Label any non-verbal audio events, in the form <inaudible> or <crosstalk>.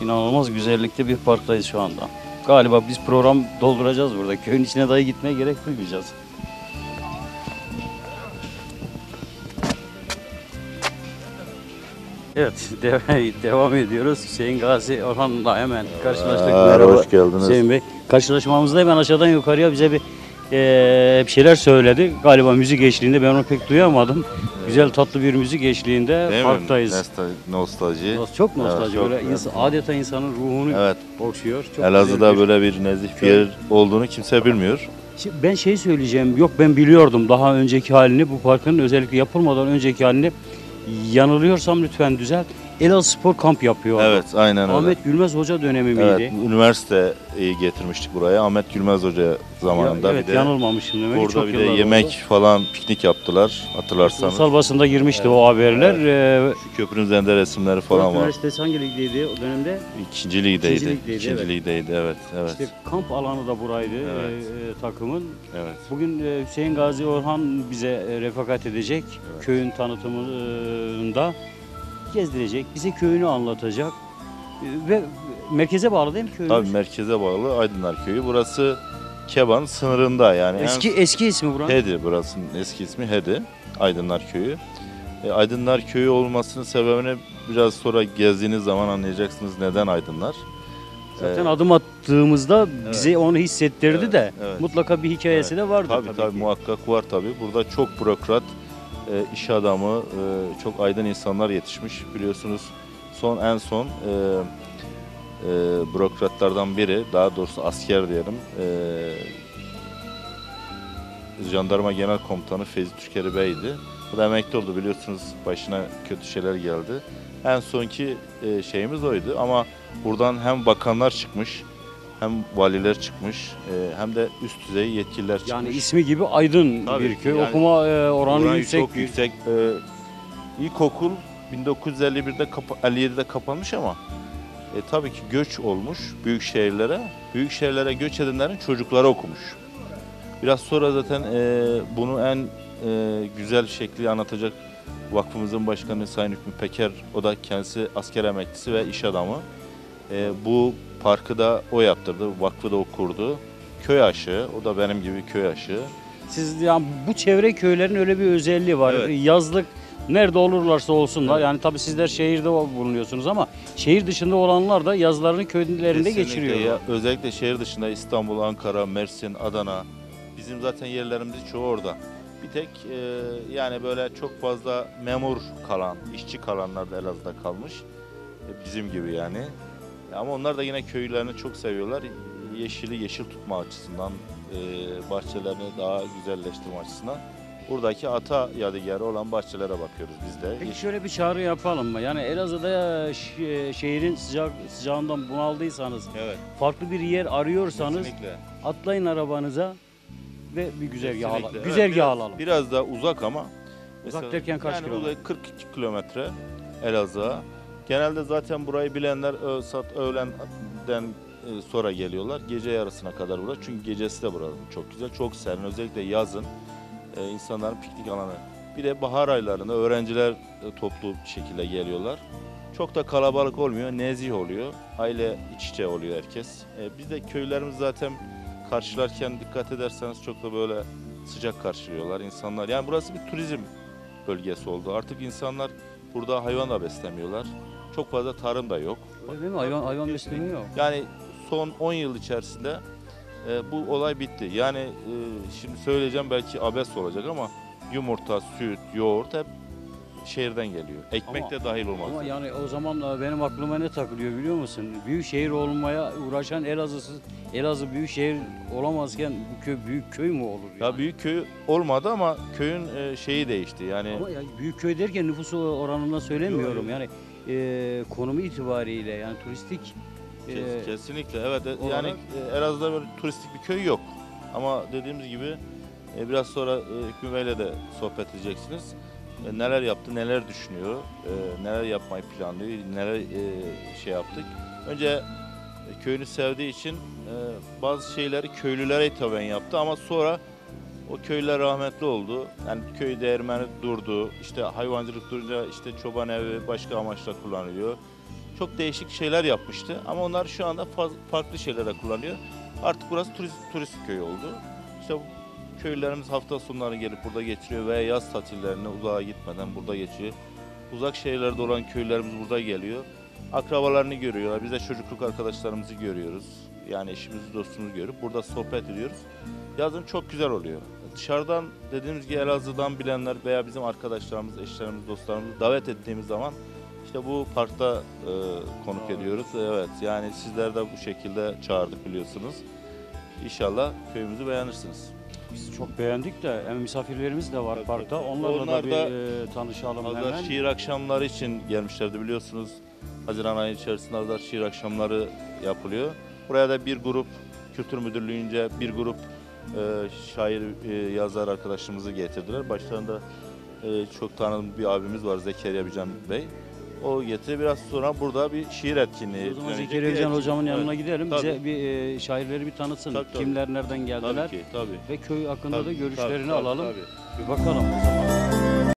İnanılmaz güzellikte bir parktayız şu anda. Galiba biz program dolduracağız burada. Köyün içine dahi gitmeye gerek duymayacağız. Evet, <laughs> de- devam ediyoruz. Hüseyin Gazi Orhan'la hemen karşılaştık. Merhaba, hoş geldiniz. Hüseyin Bey. Karşılaşmamızda hemen aşağıdan yukarıya bize bir eee, bir şeyler söyledi. Galiba müzik eşliğinde ben onu pek duyamadım. Güzel tatlı bir müzik eşliğinde Değil parktayız. mi? Nostalji. Çok nostalji. Evet, böyle çok ins- adeta insanın ruhunu Evet. okşuyor. Çok Elazığ'da güzel bir- böyle bir nezih bir yer olduğunu kimse bilmiyor. Şimdi Ben şey söyleyeceğim. Yok ben biliyordum daha önceki halini. Bu parkın özellikle yapılmadan önceki halini. Yanılıyorsam lütfen düzelt. Elazığ Spor Kamp yapıyor. Evet, aynen öyle. Ahmet Gülmez Hoca dönemi evet, miydi? üniversiteyi getirmiştik buraya. Ahmet Gülmez Hoca zamanında Ya, evet bir de yanılmamışım demek. burada Çok bir de yemek oldu. falan piknik yaptılar hatırlarsanız. Ulusal basında girmişti o haberler. Ee, Şu köprünün üzerinde resimleri falan Fırat var. Üniversitesi hangi ligdeydi o dönemde? İkinci ligdeydi. İkinci ligdeydi, İkinci evet. ligdeydi, evet. Evet. İşte kamp alanı da buraydı Evet. e, e, takımın. evet. Bugün e, Hüseyin Gazi Orhan bize e, refakat edecek. Evet. Köyün tanıtımında gezdirecek. Bize köyünü anlatacak. E, Ve merkeze bağlı değil mi köyümüz? Tabii merkeze bağlı Aydınlar Köyü. Burası Keban sınırında yani. en Eski eski ismi buranın. Hedi burasının eski ismi Hedi. Aydınlar Köyü. E, Aydınlar Köyü olmasının sebebini biraz sonra gezdiğiniz zaman anlayacaksınız neden Aydınlar. Zaten Ee, adım attığımızda bize onu hissettirdi Evet, de evet. mutlaka bir hikayesi de vardı Tabii tabii, tabii, ki. muhakkak var tabii. Burada çok bürokrat, e, iş adamı, e, çok aydın insanlar yetişmiş. Biliyorsunuz son en son e, e, bürokratlardan biri, daha doğrusu asker diyelim, e, Jandarma Genel Komutanı Feyzi Türkeri Bey'di. Bu da emekli oldu biliyorsunuz başına kötü şeyler geldi. En sonki e, şeyimiz oydu ama buradan hem bakanlar çıkmış, hem valiler çıkmış, e, hem de üst düzey yetkililer çıkmış. Yani ismi gibi aydın Tabii bir köy. yani Okuma e, oranı Oran yüksek. çok bir- yüksek. Ee, ilkokul 1951'de kapa- 57'de kapanmış ama e, tabii ki göç olmuş büyük şehirlere. Büyük şehirlere göç edenlerin çocukları okumuş. Biraz sonra zaten e, bunu en e, güzel şekli anlatacak vakfımızın başkanı Sayın Hükmü Peker. O da kendisi asker emeklisi ve iş adamı. E, bu parkı da o yaptırdı, vakfı da o kurdu. Köy aşığı, o da benim gibi köy aşığı. Siz yani bu çevre köylerin öyle bir özelliği var. Evet. Yazlık nerede olurlarsa olsunlar. Evet. Yani tabii sizler şehirde bulunuyorsunuz ama şehir dışında olanlar da yazlarını köylerinde Kesinlikle geçiriyor. ya. Özellikle şehir dışında İstanbul, Ankara, Mersin, Adana. Bizim zaten yerlerimiz çoğu orada. Bir tek e, yani böyle çok fazla memur kalan, işçi kalanlar da Elazığ'da kalmış. E, bizim gibi yani. Ama onlar da yine köylerini çok seviyorlar. Yeşili yeşil tutma açısından, e, bahçelerini daha güzelleştirme açısından. Buradaki ata yadigarı olan bahçelere bakıyoruz biz de. Peki şöyle bir çağrı yapalım mı? Yani Elazığ'da şe- şehrin sıcak sıcağından bunaldıysanız, Evet. farklı bir yer arıyorsanız Kesinlikle. atlayın arabanıza ve bir güzergah Kesinlikle. alalım. Evet, Güzergah biraz- alalım. Biraz daha uzak ama. Uzak derken kaç yani kilometre? uzak 42 kilometre Elazığ'a. Genelde zaten burayı bilenler öğlenden e, sonra geliyorlar. Gece yarısına kadar burada. Çünkü gecesi de buranın çok güzel. Çok serin. Özellikle yazın e, insanların piknik alanı. Bir de bahar aylarında öğrenciler e, toplu bir şekilde geliyorlar. Çok da kalabalık olmuyor. Nezih oluyor. Aile iç içe oluyor herkes. E, biz de köylerimiz zaten karşılarken dikkat ederseniz çok da böyle sıcak karşılıyorlar insanlar. Yani burası bir turizm bölgesi oldu. Artık insanlar burada hayvan da beslemiyorlar. Çok fazla tarım da yok. Öyle değil mi? Hayvan, hayvan besleme yok. Yani son 10 yıl içerisinde e, bu olay bitti. Yani e, şimdi söyleyeceğim belki abes olacak ama yumurta, süt, yoğurt hep şehirden geliyor. Ekmek Ama- de dahil olmak Ama üzere. yani o zaman da benim aklıma ne takılıyor biliyor musun? Büyük şehir olmaya uğraşan Elazığ'sız Elazığ büyük şehir olamazken bu köy büyük köy mü olur? Ya yani? büyük köy olmadı ama köyün e, şeyi değişti. Yani Ama ya büyük köy derken nüfusu oranından söylemiyorum. Yani e, konumu itibariyle yani turistik e, Kes- Kesinlikle evet. E, olarak- Yani e, Elazığ'da böyle turistik bir köy yok. Ama dediğimiz gibi e, biraz sonra e, Hükmü Bey'le de sohbet edeceksiniz. E, neler yaptı, neler düşünüyor, e, neler yapmayı planlıyor, neler e, şey yaptık. Önce e, köyünü sevdiği için e, bazı şeyleri köylülere hitaben yaptı ama sonra o köylüler rahmetli oldu. Yani köy değirmeni durdu. İşte hayvancılık durunca işte çoban evi başka amaçla kullanılıyor. çok değişik şeyler yapmıştı. Ama onlar şu anda farklı şeylere kullanıyor. Artık burası turist, turist köy oldu. İşte köylerimiz hafta sonları gelip burada geçiriyor veya yaz tatillerine uzağa gitmeden burada geçiyor. Uzak şehirlerde olan köylerimiz burada geliyor. Akrabalarını görüyorlar. Biz de çocukluk arkadaşlarımızı görüyoruz. Yani eşimizi dostumuzu görüp burada sohbet ediyoruz. Yazın çok güzel oluyor. Dışarıdan dediğimiz gibi Elazığ'dan bilenler veya bizim arkadaşlarımız, eşlerimiz, dostlarımızı davet ettiğimiz zaman işte bu parkta e, konuk ediyoruz. Evet yani sizler de bu şekilde çağırdık biliyorsunuz. İnşallah köyümüzü beğenirsiniz. Biz çok beğendik de hem misafirlerimiz de var parkta. Onlarla Onlar da bir e, tanışalım Hazar hemen. şiir akşamları için gelmişlerdi biliyorsunuz. Haziran ayı içerisinde Hazar şiir akşamları yapılıyor. Buraya da bir grup Kültür Müdürlüğü'nce bir grup e, şair e, yazar arkadaşımızı getirdiler. Başlarında e, çok tanıdığım bir abimiz var Zekeriya Bican Bey. O getirdi. Biraz sonra burada bir şiir etkinliği. O zaman Zekeriya bir Can etkinlik. hocamın yanına Evet, gidelim. tabii. Bize bir e, şairleri bir tanıtsın. Tabii, tabii. Kimler nereden geldiler Tabii ki, tabii. ve köy hakkında da Tabii, görüşlerini tabii, tabii, alalım. tabii. Bir bakalım o zaman.